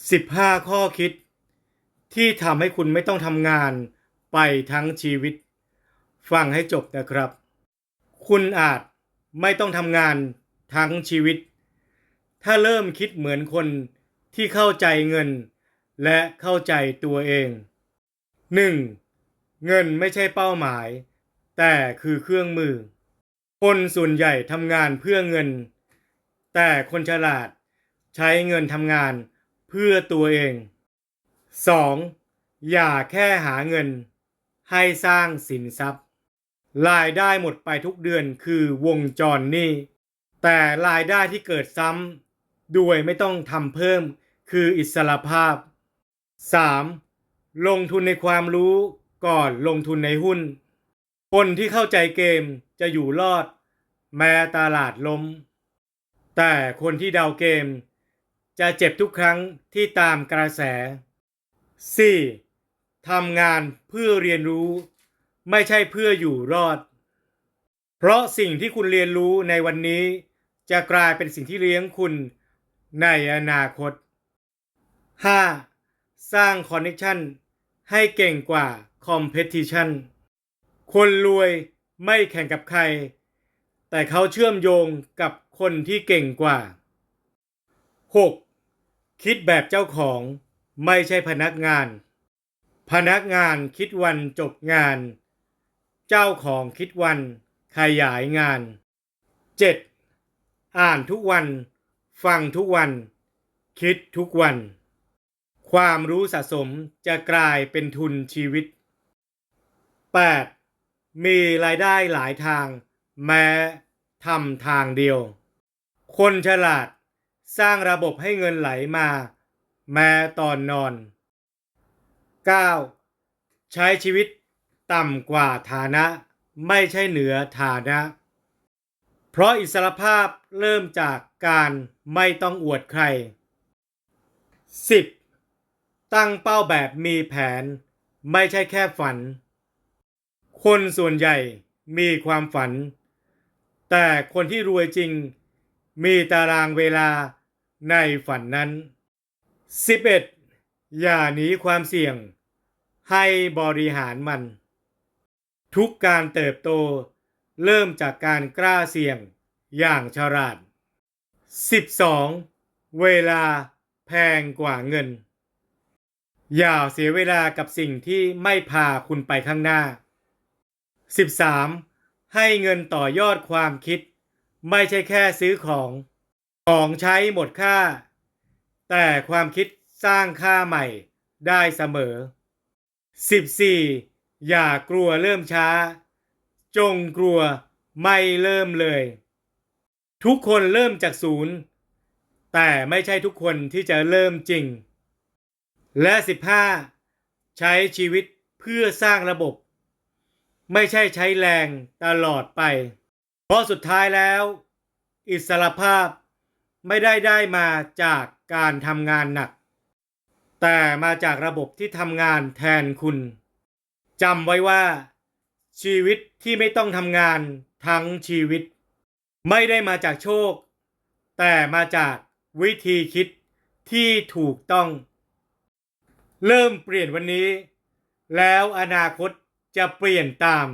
15 ข้อคิด ที่ทำให้คุณไม่ต้องทำงานไปทั้งชีวิต ฟังให้จบนะครับ คุณอาจไม่ต้องทำงานทั้งชีวิต ถ้าเริ่มคิดเหมือนคนที่เข้าใจเงิน และเข้าใจตัวเอง 1. เงินไม่ใช่เป้าหมาย แต่คือเครื่องมือ คนส่วนใหญ่ทำงานเพื่อเงิน แต่คนฉลาดใช้เงินทำงานเพื่อตัวเอง 2. อย่าแค่หาเงิน ให้สร้างสินทรัพย์รายได้หมดไปทุกเดือนคือวงจรหนี้ แต่รายได้ที่เกิดซ้ำด้วยไม่ต้องทำเพิ่มคืออิสรภาพ 3. ลงทุนในความรู้ก่อนลงทุนในหุ้น คนที่เข้าใจเกมจะอยู่รอด แม้ตลาดล้ม แต่คนที่เดาเกม จะเจ็บทุกครั้งที่ตามกระแส 4. ทำงานเพื่อเรียนรู้ ไม่ใช่เพื่ออยู่รอด เพราะสิ่งที่คุณเรียนรู้ในวันนี้ จะกลายเป็นสิ่งที่เลี้ยงคุณในอนาคต 5. สร้างคอนเน c t ชันให้เก่งกว่าคอมเพ t i ชันคนรวยไม่แข่งกับใคร แต่เขาเชื่อมโยงกับคนที่เก่งกว่า 6. คิดแบบเจ้าของไม่ใช่พนักงาน พนักงานคิดวันจบงาน เจ้าของคิดวันขยายงาน 7. อ่านทุกวัน ฟังทุกวัน คิดทุกวัน ความรู้สะสมจะกลายเป็นทุนชีวิต 8. มีรายได้หลายทาง แม้ทำทางเดียว คนฉลาด สร้างระบบให้เงินไหลมา แม้ตอนนอน 9. ใช้ชีวิตต่ำกว่าฐานะไม่ใช่เหนือฐานะ เพราะอิสรภาพเริ่มจากการไม่ต้องอวดใคร 10. ตั้งเป้าแบบมีแผน ไม่ใช่แค่ฝัน คนส่วนใหญ่มีความฝัน แต่คนที่รวยจริง มีตารางเวลาในฝันนั้น 11. อย่าหนีความเสี่ยง ให้บริหารมัน ทุกการเติบโตเริ่มจากการกล้าเสี่ยงอย่างฉลาด 12. เวลาแพงกว่าเงิน อย่าเสียเวลากับสิ่งที่ไม่พาคุณไปข้างหน้า 13. ให้เงินต่อยอดความคิด ไม่ใช่แค่ซื้อของ ของใช้หมดค่า แต่ความคิดสร้างค่าใหม่ได้เสมอ 14. อย่ากลัวเริ่มช้า จงกลัวไม่เริ่มเลย ทุกคนเริ่มจากศูนย์ แต่ไม่ใช่ทุกคนที่จะเริ่มจริง และ 15 ใช้ชีวิตเพื่อสร้างระบบ ไม่ใช่ใช้แรงตลอดไป ราะสุดท้ายแล้ว อิสรภาพไม่ได้ได้มาจากการทำงานหนัก แต่มาจากระบบที่ทำงานแทนคุณจำไว้ว่า ชีวิตที่ไม่ต้องทำงานทั้งชีวิต ไม่ได้มาจากโชค แต่มาจากวิธีคิดที่ถูกต้อง เริ่มเปลี่ยนวันนี้ แล้วอนาคตจะเปลี่ยนตาม